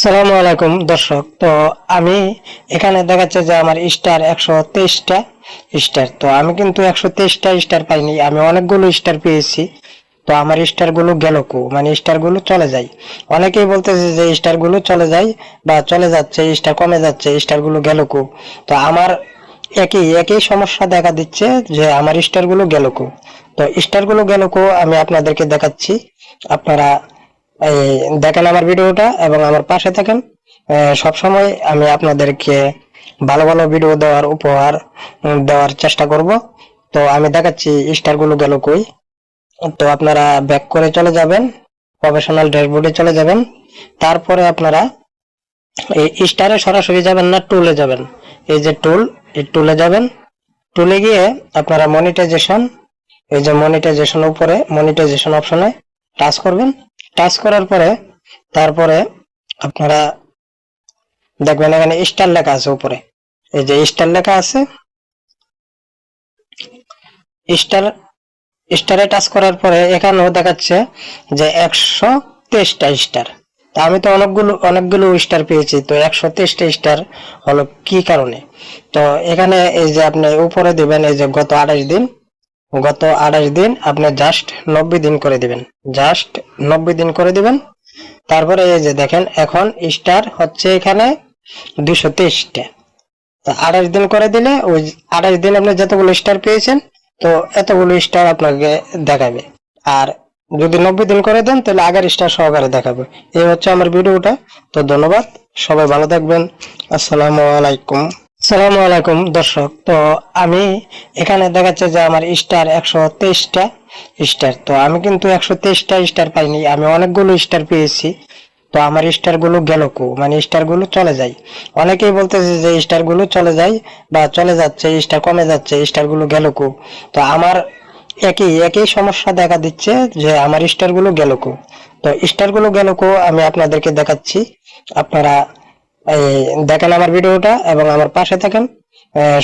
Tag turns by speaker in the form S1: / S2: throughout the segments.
S1: সালামু আলাইকুম, দর্শক। তো আমি এখানে দেখাচ্ছে যে আমার স্টার একশো তেইশটা স্টার। তো আমি কিন্তু একশো তেইশটা স্টার পাইনি, আমি অনেকগুলো স্টার পেয়েছি। তো আমার স্টারগুলো কো মানে স্টারগুলো চলে যায়। অনেকেই বলতেছে যে স্টারগুলো চলে যায় বা চলে যাচ্ছে, স্টার কমে যাচ্ছে স্টারগুলো কো। তো আমার একই একই সমস্যা দেখা দিচ্ছে যে আমার স্টারগুলো কো। তো স্টারগুলো গেল কো আমি আপনাদেরকে দেখাচ্ছি। আপনারা এই দেখেন আমার ভিডিওটা এবং আমার পাশে থাকেন। সব সময় আমি আপনাদেরকে ভালো ভালো ভিডিও দেওয়ার উপহার দেওয়ার চেষ্টা করব। তো আমি দেখাচ্ছি স্টারগুলো গেল কই। তো আপনারা ব্যাক করে চলে যাবেন, প্রফেশনাল ড্যাশবোর্ডে চলে যাবেন। তারপরে আপনারা এই স্টারে সরাসরি যাবেন না, টুলে যাবেন। এই যে টুল, এই টুলে যাবেন। টুলে গিয়ে আপনারা মনিটাইজেশন, এই যে মনিটাইজেশন উপরে মনিটাইজেশন অপশনে টাচ করবেন। টাচ করার পরে তারপরে আপনারা দেখবেন এখানে স্টার লেখা আছে উপরে। এই যে স্টার লেখা আছে স্টার স্টারে টাচ করার পরে এখানেও দেখাচ্ছে যে একশো তেইশটা স্টার তা আমি তো অনেকগুলো অনেকগুলো স্টার পেয়েছি, তো একশো তেইশটা স্টার হলো কি কারণে? তো এখানে এই যে আপনি উপরে দিবেন, এই যে গত আঠাশ দিন গত আঠাশ দিন আপনি জাস্ট নব্বই দিন করে দিবেন। জাস্ট নব্বই দিন করে দিবেন। তারপরে এই যে দেখেন, এখন স্টার হচ্ছে এখানে দুশো তেইশটা। তো আঠাশ দিন করে দিলে ওই আঠাশ দিন আপনি যতগুলো স্টার পেয়েছেন, তো এতগুলো স্টার আপনাকে দেখাবে। আর যদি নব্বই দিন করে দেন, তাহলে আগের স্টার সহকারে দেখাবে। এই হচ্ছে আমার ভিডিওটা। তো ধন্যবাদ। সবাই ভালো থাকবেন। আসসালামু আলাইকুম। আসসালামু আলাইকুম, দর্শক। তো আমি এখানে দেখাচ্ছে যে আমার স্টার একশো তেইশটা স্টার। তো আমি কিন্তু একশো তেইশটা স্টার পাইনি, আমি অনেকগুলো স্টার পেয়েছি। তো আমার স্টারগুলো কো? মানে স্টারগুলো চলে যায়। অনেকেই বলতেছে যে স্টারগুলো চলে যায় বা চলে যাচ্ছে, স্টার কমে যাচ্ছে স্টারগুলো কো? তো আমার একই একই সমস্যা দেখা দিচ্ছে যে আমার স্টারগুলো কো? তো স্টারগুলো গেল কো আমি আপনাদেরকে দেখাচ্ছি। আপনারা এই দেখেন আমার ভিডিওটা এবং আমার পাশে থাকেন।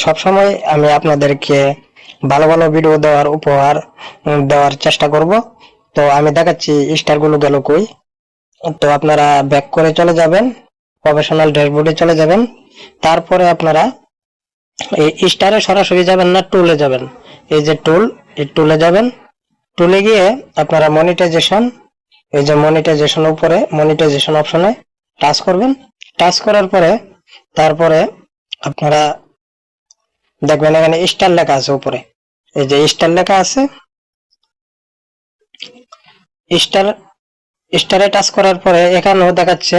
S1: সব সময় আমি আপনাদেরকে ভালো ভালো ভিডিও দেওয়ার উপহার দেওয়ার চেষ্টা করব। তো আমি দেখাচ্ছি স্টারগুলো গেল কই। তো আপনারা ব্যাক করে চলে যাবেন প্রফেশনাল ড্যাশবোর্ডে চলে যাবেন। তারপরে আপনারা এই স্টারে সরাসরি যাবেন না টুলে যাবেন। এই যে টুল এই টুলে যাবেন। টুলে গিয়ে আপনারা মনিটাইজেশন এই যে মনিটাইজেশন উপরে মনিটাইজেশন অপশনে টাচ করবেন। টাচ করার পরে তারপরে আপনারা দেখবেন এখানে স্টার লেখা আছে উপরে। এই যে স্টার লেখা আছে স্টার স্টারে টাচ করার পরে এখানেও দেখাচ্ছে